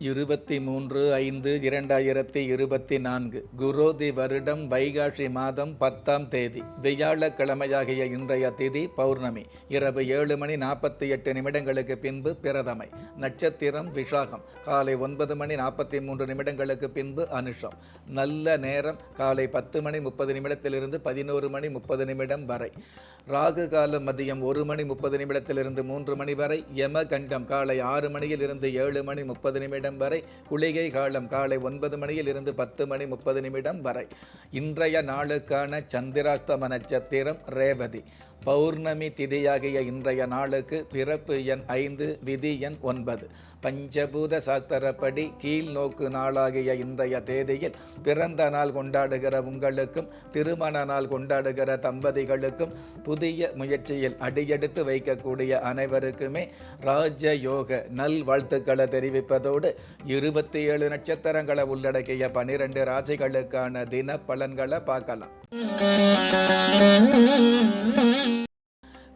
இருபத்தி மூன்று ஐந்து இரண்டாயிரத்தி இருபத்தி நான்கு குரோதி வருடம் வைகாஷி மாதம் பத்தாம் தேதி வியாழக்கிழமையாகிய இன்றைய திதி பௌர்ணமி இரவு ஏழு மணி நாற்பத்தி எட்டு நிமிடங்களுக்கு பின்பு பிரதமை நட்சத்திரம் விஷாகம் காலை ஒன்பது மணி நாற்பத்தி மூன்று நிமிடங்களுக்கு பின்பு அனுஷம் நல்ல நேரம் காலை பத்து மணி முப்பது நிமிடத்திலிருந்து பதினோரு மணி முப்பது நிமிடம் வரை ராகு காலம் மதியம் ஒரு மணி முப்பது நிமிடத்திலிருந்து மூன்று மணி வரை யம கண்டம் காலை ஆறு மணியில் இருந்து ஏழு மணி முப்பது நிமிடம் வரை குளிகை காலம் காலை ஒன்பது மணியில் இருந்து பத்து மணி முப்பது நிமிடம் வரை. இன்றைய நாளுக்கான சந்திராஷ்டம நட்சத்திரம் ரேவதி. பௌர்ணமி திதியாகிய இன்றைய நாளுக்கு பிறப்பு எண் ஐந்து விதி எண் ஒன்பது. பஞ்சபூத சாஸ்திரப்படி கீழ் நோக்கு நாளாகிய இன்றைய தேதியில் பிறந்த நாள் கொண்டாடுகிற உங்களுக்கும் திருமண நாள் கொண்டாடுகிற தம்பதிகளுக்கும் புதிய முயற்சியில் அடியெடுத்து வைக்கக்கூடிய அனைவருக்குமே ராஜயோக நல் வாழ்த்துக்களை தெரிவிப்பதோடு இருபத்தி ஏழு நட்சத்திரங்களை உள்ளடக்கிய பனிரெண்டு ராசிகளுக்கான தின பலன்களை பார்க்கலாம்.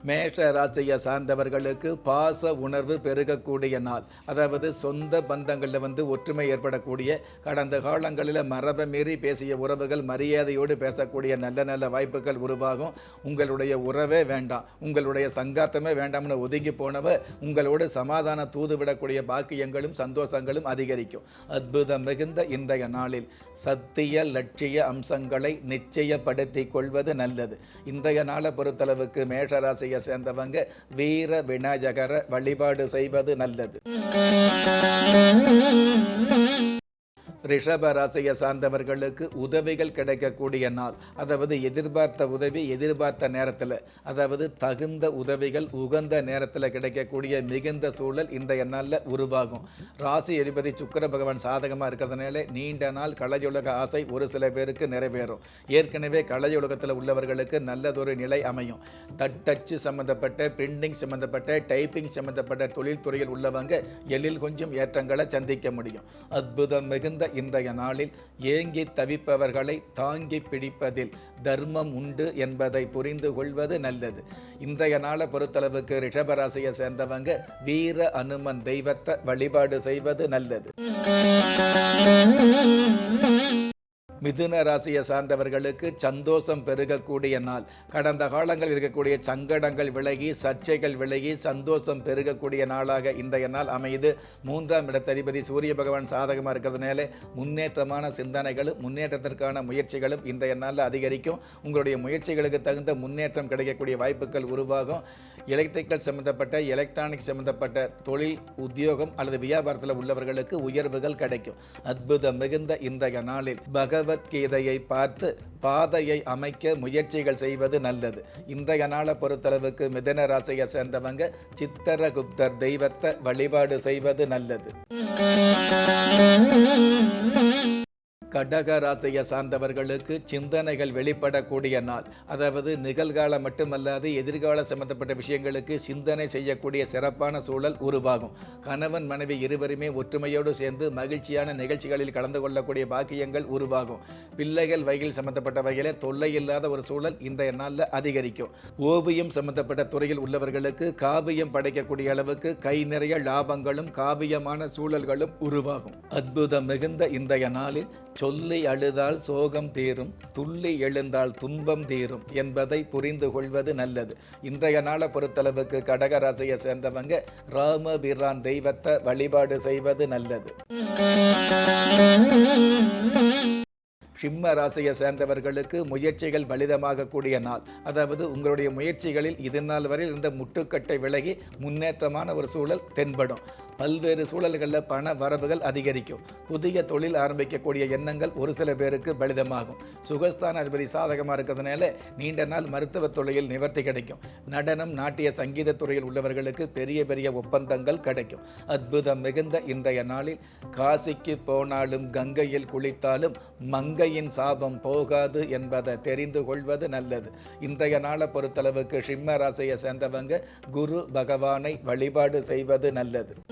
மேஷ ராசியை சார்ந்தவர்களுக்கு பாச உணர்வு பெருகக்கூடிய நாள். அதாவது சொந்த பந்தங்களில் வந்து ஒற்றுமை ஏற்படக்கூடிய கடந்த காலங்களில் மரபை மீறி பேசிய உறவுகள் மரியாதையோடு பேசக்கூடிய நல்ல நல்ல வாய்ப்புகள் உருவாகும். உங்களுடைய உறவே வேண்டாம். உங்களுடைய சங்காத்தமே வேண்டாம்னு ஒதுங்கி போனவ உங்களோடு சமாதான தூது விடக்கூடிய பாக்கியங்களும் சந்தோஷங்களும் அதிகரிக்கும். அற்புதம் மிகுந்த இன்றைய நாளில் சத்திய லட்சிய அம்சங்களை நிச்சயப்படுத்தி கொள்வது நல்லது. இன்றைய நாளை பொறுத்தளவுக்கு மேஷராசியை சேர்ந்தவங்க வீர விநாயகர வழிபாடு செய்வது நல்லது. ரிஷப ராசியை சார்ந்தவர்களுக்கு உதவிகள் கிடைக்கக்கூடிய நாள். அதாவது எதிர்பார்த்த உதவி எதிர்பார்த்த நேரத்தில் அதாவது தகுந்த உதவிகள் உகந்த நேரத்தில் கிடைக்கக்கூடிய மிகுந்த சூழல் இன்றைய நாளில் உருவாகும். ராசி எதிபதி சுக்கர பகவான் சாதகமாக இருக்கிறதுனால நீண்ட நாள் கலையுலக ஆசை ஒரு சில பேருக்கு நிறைவேறும். ஏற்கனவே கலையுலகத்தில் உள்ளவர்களுக்கு நல்லதொரு நிலை அமையும். தட்டச்சு சம்பந்தப்பட்ட பிரிண்டிங் சம்பந்தப்பட்ட டைப்பிங் சம்பந்தப்பட்ட தொழில்துறையில் உள்ளவங்க எழில் கொஞ்சம் ஏற்றங்களை சந்திக்க முடியும். அற்புதம் மிகுந்த இன்றைய நாளில் ஏங்கி தவிப்பவர்களை தாங்கி பிடிப்பதில் தர்மம் உண்டு என்பதை புரிந்து கொள்வது நல்லது. இன்றைய நாளை பொறுத்தளவுக்கு ரிஷபராசியை சேர்ந்தவங்க வீர அனுமன் தெய்வத்தை வழிபாடு செய்வது நல்லது. மிதுன ராசியை சார்ந்தவர்களுக்கு சந்தோஷம் பெருகக்கூடிய நாள். கடந்த காலங்களில் இருக்கக்கூடிய சங்கடங்கள் விலகி சர்ச்சைகள் விலகி சந்தோஷம் பெருகக்கூடிய நாளாக இன்றைய நாள் அமையுது. மூன்றாம் இடத்ததிபதி சூரிய பகவான் சாதகமாக இருக்கிறதுனால முன்னேற்றமான சிந்தனைகளும் முன்னேற்றத்திற்கான முயற்சிகளும் இன்றைய நாளில் அதிகரிக்கும். உங்களுடைய முயற்சிகளுக்கு தகுந்த முன்னேற்றம் கிடைக்கக்கூடிய வாய்ப்புகள் உருவாகும். எலக்ட்ரிக்கல் சம்பந்தப்பட்ட எலக்ட்ரானிக் சம்பந்தப்பட்ட தொழில் உத்தியோகம் அல்லது வியாபாரத்தில் உள்ளவர்களுக்கு உயர்வுகள் கிடைக்கும். அற்புதம் மிகுந்த இன்றைய நாளில் பகவத்கீதையை பார்த்து பாதையை அமைக்க முயற்சிகள் செய்வது நல்லது. இன்றைய நாளை பொறுத்தளவுக்கு மிதன ராசியை சேர்ந்தவங்க சித்தரகுப்தர் தெய்வத்தை வழிபாடு செய்வது நல்லது. கடக ராசியை சார்ந்தவர்களுக்கு சிந்தனைகள் வெளிப்படக்கூடிய நாள். அதாவது நிகழ்காலம் மட்டுமல்லாது எதிர்கால சம்பந்தப்பட்ட விஷயங்களுக்கு சிந்தனை செய்யக்கூடிய சிறப்பான சூழல் உருவாகும். கணவன் மனைவி இருவருமே ஒற்றுமையோடு சேர்ந்து மகிழ்ச்சியான நிகழ்ச்சிகளில் கலந்து கொள்ளக்கூடிய பாக்கியங்கள் உருவாகும். பிள்ளைகள் வகையில் சம்பந்தப்பட்ட வகையில் தொல்லை இல்லாத ஒரு சூழல் இன்றைய நாளில் அதிகரிக்கும். ஓவியம் சம்பந்தப்பட்ட துறையில் உள்ளவர்களுக்கு காவியம் படைக்கக்கூடிய அளவுக்கு கை நிறைய லாபங்களும் காவியமான சூழல்களும் உருவாகும். அற்புதம் மிகுந்த இன்றைய நாளில் சொல்லி அழுதால் சோகம் தீரும் துள்ளி எழுந்தால் துன்பம் தீரும் என்பதை புரிந்து கொள்வது நல்லது. இன்றைய நாளை பொறுத்தளவுக்கு கடகராசியை சேர்ந்தவங்க ராமபிரான் தெய்வத்தை வழிபாடு செய்வது நல்லது. சிம்ம ராசியை சேர்ந்தவர்களுக்கு முயற்சிகள் பலிதமாகக்கூடிய நாள். அதாவது உங்களுடைய முயற்சிகளில் இது நாள் வரை இருந்த முட்டுக்கட்டை விலகி முன்னேற்றமான ஒரு சூழல் தென்படும். பல்வேறு சூழல்களில் பண வரவுகள் அதிகரிக்கும். புதிய தொழில் ஆரம்பிக்கக்கூடிய எண்ணங்கள் ஒரு சில பேருக்கு பலிதமாகும். சுகஸ்தான அதிபதி சாதகமாக இருக்கிறதுனால நீண்ட நாள் மருத்துவ தொழிலில் நிவர்த்தி கிடைக்கும். நடனம் நாட்டிய சங்கீத துறையில் உள்ளவர்களுக்கு பெரிய பெரிய ஒப்பந்தங்கள் கிடைக்கும். அற்புதம் மிகுந்த இன்றைய நாளில் காசிக்கு போனாலும் கங்கையில் குளித்தாலும் மங்கையின் சாபம் போகாது என்பதை தெரிந்து கொள்வது நல்லது. இன்றைய நாளை பொறுத்தளவுக்கு சிம்ம ராசியை சேர்ந்தவங்க குரு பகவானை வழிபாடு செய்வது நல்லது.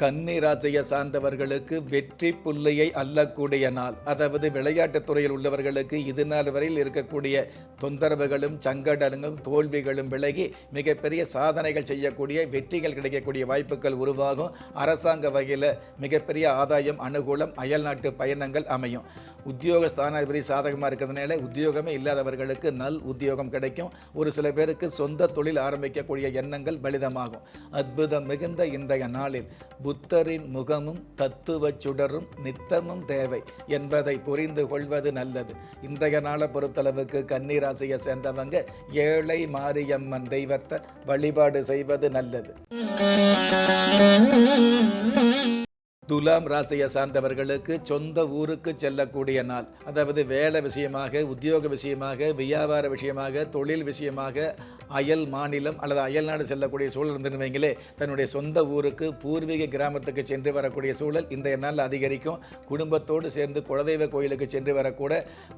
கன்னி ராசியை சார்ந்தவர்களுக்கு வெற்றி புள்ளியை அல்லக்கூடிய நாள். அதாவது விளையாட்டுத் துறையில் உள்ளவர்களுக்கு இது நாள் வரையில் இருக்கக்கூடிய தொந்தரவுகளும் சங்கடங்களும் தோல்விகளும் விலகி மிகப்பெரிய சாதனைகள் செய்யக்கூடிய வெற்றிகள் கிடைக்கக்கூடிய வாய்ப்புகள் உருவாகும். அரசாங்க வகையில் மிகப்பெரிய ஆதாயம் அனுகூலம் அயல்நாட்டு பயணங்கள் அமையும். உத்தியோக ஸ்தானாதிபதி சாதகமாக இருக்கிறதுனால உத்தியோகமே இல்லாதவர்களுக்கு நல் உத்தியோகம் கிடைக்கும். ஒரு சில பேருக்கு சொந்த தொழில் ஆரம்பிக்கக்கூடிய எண்ணங்கள் பலிதமாகும். அற்புதம் மிகுந்த இன்றைய நாளில் புத்தரின் முகமும் தத்துவ சுடரும் நித்தமும் தேவை என்பதை புரிந்து கொள்வது நல்லது. இன்றைய நாளை பொறுத்தளவுக்கு கன்னிராசியை சேர்ந்தவங்க ஏழை மாரியம்மன் தெய்வத்தை வழிபாடு செய்வது நல்லது. துலாம் ராசியை சார்ந்தவர்களுக்கு சொந்த ஊருக்கு செல்லக்கூடிய நாள். அதாவது வேலை விஷயமாக உத்தியோக விஷயமாக வியாபார விஷயமாக தொழில் விஷயமாக அயல் மாநிலம் அல்லது அயல் நாடு செல்லக்கூடிய சூழல் இருந்துன்னு வைங்களே தன்னுடைய சொந்த ஊருக்கு பூர்வீக கிராமத்துக்கு சென்று வரக்கூடிய சூழல் இன்றைய நாள் அதிகரிக்கும். குடும்பத்தோடு சேர்ந்து குலதெய்வ கோயிலுக்கு சென்று வரக்கூட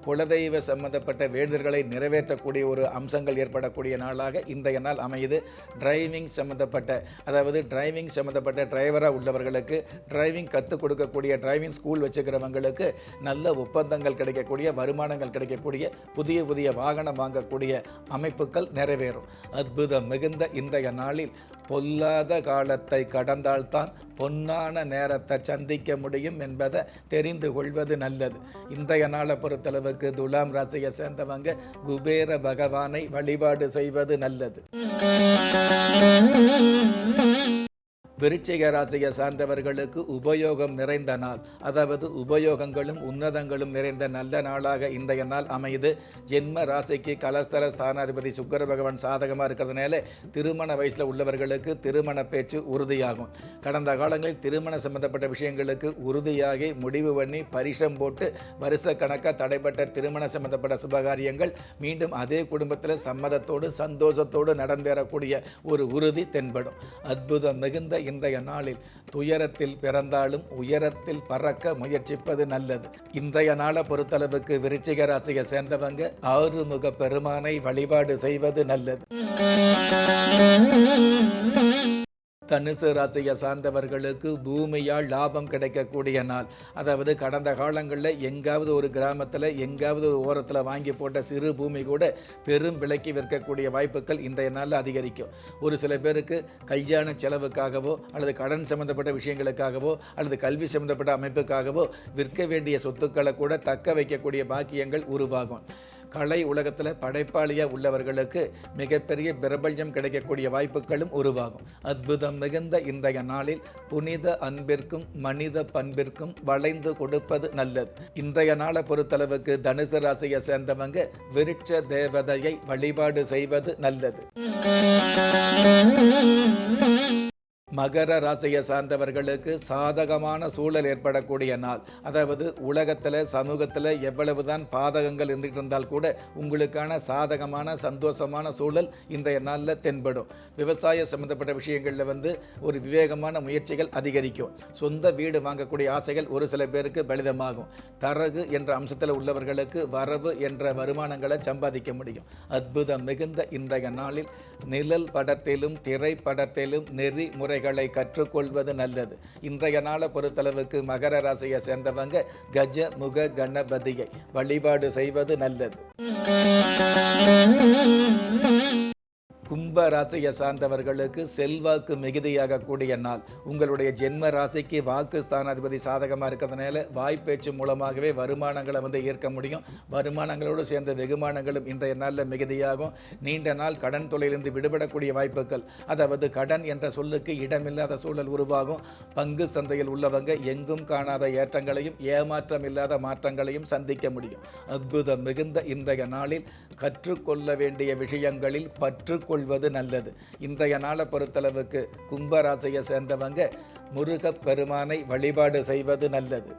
குலதெய்வ சம்பந்தப்பட்ட வேண்டுதல்களை நிறைவேற்றக்கூடிய ஒரு அம்சங்கள் ஏற்படக்கூடிய நாளாக இன்றைய நாள் அமையுது. டிரைவிங் சம்பந்தப்பட்ட அதாவது டிரைவிங் சம்பந்தப்பட்ட டிரைவராக உள்ளவர்களுக்கு டிரைவிங் கற்றுக் கொடுக்கக்கூடிய டிரைவிங் ஸ்கூல் வச்சுக்கிறவங்களுக்கு நல்ல ஒப்பந்தங்கள் கிடைக்கக்கூடிய வருமானங்கள் கிடைக்கக்கூடிய புதிய புதிய வாகனம் வாங்கக்கூடிய அமைப்புகள் நிறைவேறும். அற்புதம் மிகுந்த இன்றைய நாளில் பொல்லாத காலத்தை கடந்தால்தான் பொன்னான நேரத்தை சந்திக்க முடியும் என்பதை தெரிந்து கொள்வது நல்லது. இன்றைய நாளை பொறுத்தளவுக்கு துலாம் ராசியை சேர்ந்தவங்க குபேர பகவானை வழிபாடு செய்வது நல்லது. Mm-hmm. விருச்சிக ராசியை சார்ந்தவர்களுக்கு உபயோகம் நிறைந்த நாள். அதாவது உபயோகங்களும் உன்னதங்களும் நிறைந்த நல்ல நாளாக இன்றைய நாள் அமைது ஜென்ம ராசிக்கு கலஸ்தர ஸ்தானாதிபதி சுக்கர பகவான் சாதகமாக இருக்கிறதுனால திருமண வயசில் உள்ளவர்களுக்கு திருமண பேச்சு உறுதியாகும். கடந்த காலங்களில் திருமண சம்பந்தப்பட்ட விஷயங்களுக்கு உறுதியாகி முடிவு பண்ணி பரிசம் போட்டு வருஷ கணக்காக தடைப்பட்ட திருமண சம்பந்தப்பட்ட சுபகாரியங்கள் மீண்டும் அதே குடும்பத்தில் சம்மதத்தோடு சந்தோஷத்தோடு நடந்தேறக்கூடிய ஒரு உறுதி தென்படும். அற்புதம் மிகுந்த இன்றைய நாளில் துயரத்தில் பிறந்தாலும் உயரத்தில் பறக்க முயற்சிப்பது நல்லது. இன்றைய நாளை பொறுத்தளவுக்கு விருச்சிக ராசியை சேர்ந்தவங்க ஆறுமுக பெருமானை வழிபாடு செய்வது நல்லது. தனுசு ராசியை சார்ந்தவர்களுக்கு பூமியால் லாபம் கிடைக்கக்கூடிய நாள். அதாவது கடந்த காலங்களில் எங்காவது ஒரு கிராமத்தில் எங்காவது ஒரு ஓரத்தில் வாங்கி போட்ட சிறு பூமி கூட பெரும் விலைக்கு விற்கக்கூடிய வாய்ப்புகள் இன்றைய நாளில் அதிகரிக்கும். ஒரு சில பேருக்கு கல்யாண செலவுக்காகவோ அல்லது கடன் சம்பந்தப்பட்ட விஷயங்களுக்காகவோ அல்லது கல்வி சம்பந்தப்பட்ட அமைப்புக்காகவோ விற்க வேண்டிய சொத்துக்களை கூட தக்க வைக்கக்கூடிய பாக்கியங்கள் உருவாகும். கலை உலகத்தில் படைப்பாளியாக உள்ளவர்களுக்கு மிகப்பெரிய பிரபல்யம் கிடைக்கக்கூடிய வாய்ப்புகளும் உருவாகும். அற்புதம் மிகுந்த இன்றைய நாளில் புனித அன்பிற்கும் மனித பண்பிற்கும் வளைந்து கொடுப்பது நல்லது. இன்றைய நாளை பொறுத்தளவுக்கு தனுசு ராசியை சேர்ந்தவங்க விருட்ச தேவதையை வழிபாடு செய்வது நல்லது. மகர ராசியை சார்ந்தவர்களுக்கு சாதகமான சூழல் ஏற்படக்கூடிய நாள். அதாவது உலகத்தில் சமூகத்தில் எவ்வளவுதான் பாதகங்கள் இருந்துகிட்டு இருந்தால் கூட உங்களுக்கான சாதகமான சந்தோஷமான சூழல் இன்றைய நாளில் தென்படும். விவசாய சம்பந்தப்பட்ட விஷயங்களில் வந்து ஒரு விவேகமான முயற்சிகள் அதிகரிக்கும். சொந்த வீடு வாங்கக்கூடிய ஆசைகள் ஒரு சில பேருக்கு பலிதமாகும். தரகு என்ற அம்சத்தில் உள்ளவர்களுக்கு வரவு என்ற வருமானங்களை சம்பாதிக்க முடியும். அற்புதம் மிகுந்த இன்றைய நாளில் நிழல் படத்திலும் திரைப்படத்திலும் நெறிமுறை முறைகளை கற்றுக்கொள்வது நல்லது. இன்றைய நாளை பொறுத்தளவுக்கு மகர ராசியை சேர்ந்தவங்க கஜ முக கணபதியை வழிபாடு செய்வது நல்லது. கும்ப ராசியை சார்ந்தவர்களுக்கு செல்வாக்கு மிகுதியாக கூடிய நாள். உங்களுடைய ஜென்ம ராசிக்கு வாக்கு ஸ்தானாதிபதி சாதகமாக இருக்கிறதுனால வாய்ப்பேச்சு மூலமாகவே வருமானங்களை வந்து ஈர்க்க முடியும். வருமானங்களோடு சேர்ந்த வெகுமானங்களும் இன்றைய நாளில் மிகுதியாகும். நீண்ட நாள் கடன் தொழிலிருந்து விடுபடக்கூடிய வாய்ப்புகள் அதாவது கடன் என்ற சொல்லுக்கு இடமில்லாத சூழல் உருவாகும். பங்கு சந்தையில் உள்ளவங்க எங்கும் காணாத ஏற்றங்களையும் ஏமாற்றம் இல்லாத மாற்றங்களையும் சந்திக்க முடியும். அற்புதம் மிகுந்த இன்றைய நாளில் கற்றுக்கொள்ள வேண்டிய விஷயங்களில் பற்றுக்கொள் கொள்வது நல்லது. இன்றைய நாளை பொறுத்தளவுக்கு கும்பராசியை சேர்ந்தவங்க முருகப் பெருமானை வழிபாடு செய்வது நல்லது.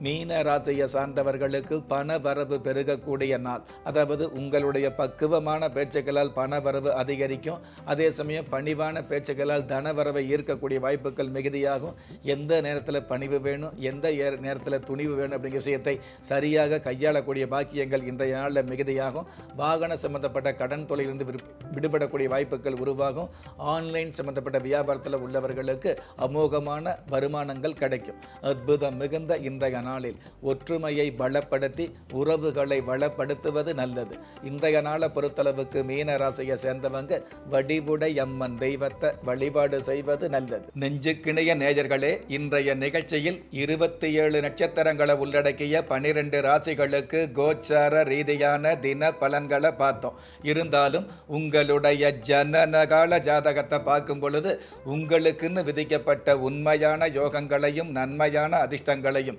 மீன ராசியை சார்ந்தவர்களுக்கு பண வரவு பெருகக்கூடிய நாள். அதாவது உங்களுடைய பக்குவமான பேச்சுக்களால் பண வரவு அதிகரிக்கும். அதே சமயம் பணிவான பேச்சுக்களால் தனவரவை ஈர்க்கக்கூடிய வாய்ப்புகள் மிகுதியாகும். எந்த நேரத்தில் பணிவு வேணும் எந்த ஏ- நேரத்தில் துணிவு வேணும் அப்படிங்கிற விஷயத்தை சரியாக கையாளக்கூடிய பாக்கியங்கள் இன்றைய நாளில் மிகுதியாகும். வாகன சம்பந்தப்பட்ட கடன் தொலையிலிருந்து விடுபடக்கூடிய வாய்ப்புகள் உருவாகும். ஆன்லைன் சம்பந்தப்பட்ட வியாபாரத்தில் உள்ளவர்களுக்கு அமோகமான வருமானங்கள் கிடைக்கும். அற்புதம் மிகுந்த இன்றைய நாளில் ஒற்றுமையை பலப்படுத்தி உறவுகளை வளப்படுத்துவது நல்லது. இன்றைய நாளை பொறுத்தளவுக்கு மீன ராசியை சேர்ந்தவங்க வடிவுடை அம்மன் தெய்வத்தை வழிபாடு செய்வது நல்லது. நெஞ்சுக்கிணைய நேயர்களே இன்றைய நிகழ்ச்சியில் இருபத்தி ஏழு நட்சத்திரங்களை உள்ளடக்கிய பனிரெண்டு ராசிகளுக்கு கோச்சார ரீதியான தின பலன்களை பார்த்தோம். இருந்தாலும் உங்களுடைய ஜனனகால ஜாதகத்தை பார்க்கும் பொழுது உங்களுக்குன்னு விதிக்கப்பட்ட உண்மையான யோகங்களையும் நன்மையான அதிர்ஷ்டங்களையும்